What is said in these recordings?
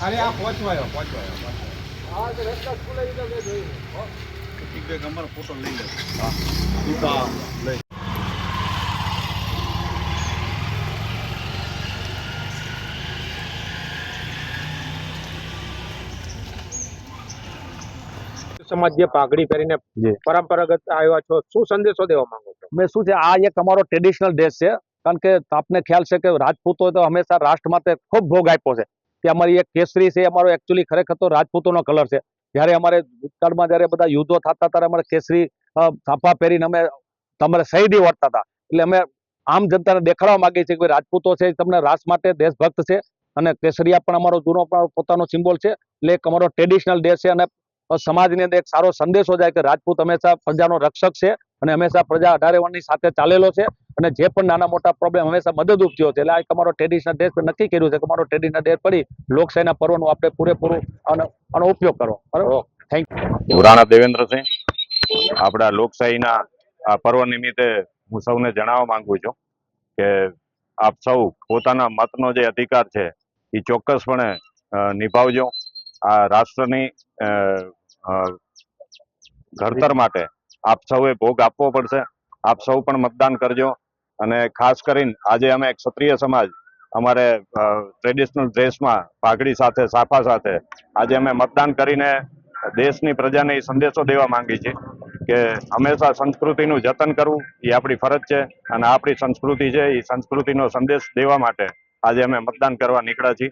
અરે આ પહોંચવાયો પહોંચવાયો. ફોટો લઈ લઈ સમાજ જે પાઘડી પહેરીને પરંપરાગત આવ્યા છો. શું સંદેશો દેવા માંગો છો? મેં શું છે આ એક અમારો ટ્રેડિશનલ ડ્રેસ છે. કારણ કે આપને ખ્યાલ છે કે રાજપૂતો તો હંમેશા રાષ્ટ્ર માટે ખૂબ ભોગ આપ્યો છે. કે અમારી એક કેસરી છે, અમારો એકચ્યુઅલી ખરેખર તો રાજપૂતોનો કલર છે. જ્યારે અમારે ભૂતકાળમાં જ્યારે બધા યુદ્ધો થતા ત્યારે અમારે કેસરી થાપા પહેરીને અમે તમારે શહીદી વળતા હતા. એટલે અમે આમ જનતાને દેખાડવા માગીએ છીએ કે રાજપૂતો છે તમને રાસ માટે દેશભક્ત છે અને કેસરિયા પણ અમારો જૂનો પોતાનો સિમ્બોલ છે. એટલે એક અમારો ટ્રેડિશનલ ડ્રેસ છે અને સમાજની અંદર એક સારો સંદેશો જાય કે રાજપૂત હંમેશા પ્રજાનો રક્ષક છે અને હંમેશા પ્રજા અઢારે વર્ણની સાથે ચાલેલો છે અને જે પણ નાના મોટા પ્રોબ્લેમ હંમેશા મદદરૂપ થયો છે. એટલે આ અમારો ટ્રેડિશનલ ડ્રેસ નક્કી કર્યું છે કે અમારો ટ્રેડિશનલ ડ્રેસ પડી લોકશાહીના પર્વનું આપણે પૂરેપૂરું આનો ઉપયોગ કરો. બરાબર? થેન્ક યુ રાણા દેવેન્દ્રસિંહ, આપણા લોકશાહીના આ પર્વ નિમિત્તે હું સૌને જણાવવા માંગુ છું કે આપ સૌ પોતાના મતનો જે અધિકાર છે એ ચોક્કસપણે નિભાવજો. આ રાષ્ટ્રની ઘડતર માટે આપ સૌએ ભોગ આપવો પડશે. આપ સૌ પણ મતદાન કરજો. અને ખાસ કરીને આજે અમે ક્ષત્રિય સમાજ અમારે ટ્રેડિશનલ ડ્રેસમાં પાઘડી સાથે, સાફા સાથે આજે અમે મતદાન કરીને દેશની પ્રજાને એ સંદેશો દેવા માંગી છે કે હંમેશા સંસ્કૃતિનું જતન કરવું એ આપણી ફરજ છે અને આપણી સંસ્કૃતિ છે એ સંસ્કૃતિનો સંદેશ દેવા માટે આજે અમે મતદાન કરવા નીકળ્યા છીએ.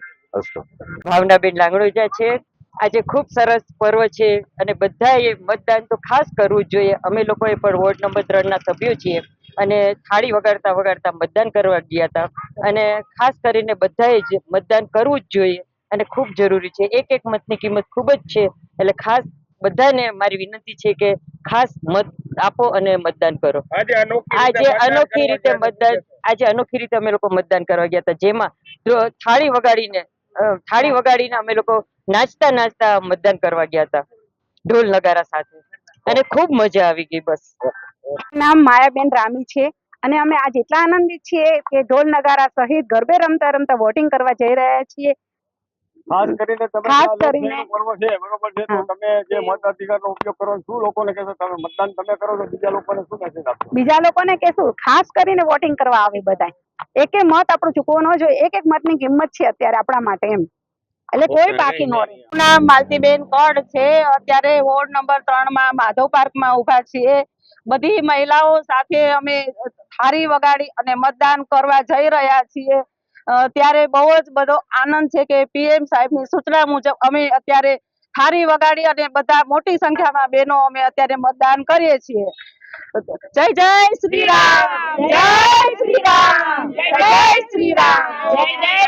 ભાવનાબેન લાંગણોજા છે. આજે ખૂબ સરસ પર્વ છે અને બધાએ મતદાન તો ખાસ કરવું જોઈએ. અમે લોકોએ પણ વોર્ડ નંબર ત્રણના સભ્યો છીએ અને થાળી વગાડતા વગાડતા મતદાન કરવા ગયા હતા. અને ખાસ કરીને બધાએ જ મતદાન કરવું જ જોઈએ અને ખૂબ જરૂરી છે. એક એક મતની કિંમત ખૂબ જ છે. એટલે ખાસ બધાને મારી વિનંતી છે કે ખાસ મત આપો અને મતદાન કરો. આજે અનોખી રીતે મતદાન આજે અનોખી રીતે અમે લોકો મતદાન કરવા ગયા હતા. જેમાં જો થાળી વગાડીને થાળી વગાડીને અમે લોકો નાચતા નાચતા મતદાન કરવા ગયા હતા. ઢોલ નગારા સાથે. અને ખૂબ મજા આવી ગઈ બસ. નામ માયાબેન રામી છે અને અમે આજ એટલા આનંદિત છીએ કે ઢોલ નગારા સહિત ગરબે રમતા રમતા વોટિંગ કરવા જઈ રહ્યા છીએ. ખાસ કરીને તમે ખાસ કરીને- પર્વ છે બરોબર છે તો તમે જે મતાધિકારનો ઉપયોગ કરો શું લોકોને કહેશો? તમે મતદાન તમે કરો તો બીજા લોકોને શું મેસેજ આપશો? બીજા લોકોને કહેશું ખાસ કરીને વોટિંગ કરવા આવે બધા એક એક મત આપણો ચૂકવો ન જોઈએ એક એક મતની કિંમત છે અત્યારે આપણા માટે એમ. એટલે કોઈ બાકી ન નામ માલતીબેન કડ છે? અત્યારે વોર્ડ નંબર ત્રણમાં માધવ પાર્કમાં ઊભા છીએ. બધી મહિલાઓ સાથે અમે થારી વગાડી અને મતદાન કરવા જઈ રહ્યા છીએ. ત્યારે બહુ જ બધો આનંદ છે કે પીએમ સાહેબની સૂચના મુજબ અમે અત્યારે થારી વગાડી અને બધા મોટી સંખ્યામાં બહેનો અમે અત્યારે મતદાન કરીએ છીએ. જય જય શ્રી રામ! જય શ્રી રામ! જય શ્રી રામ! જય જય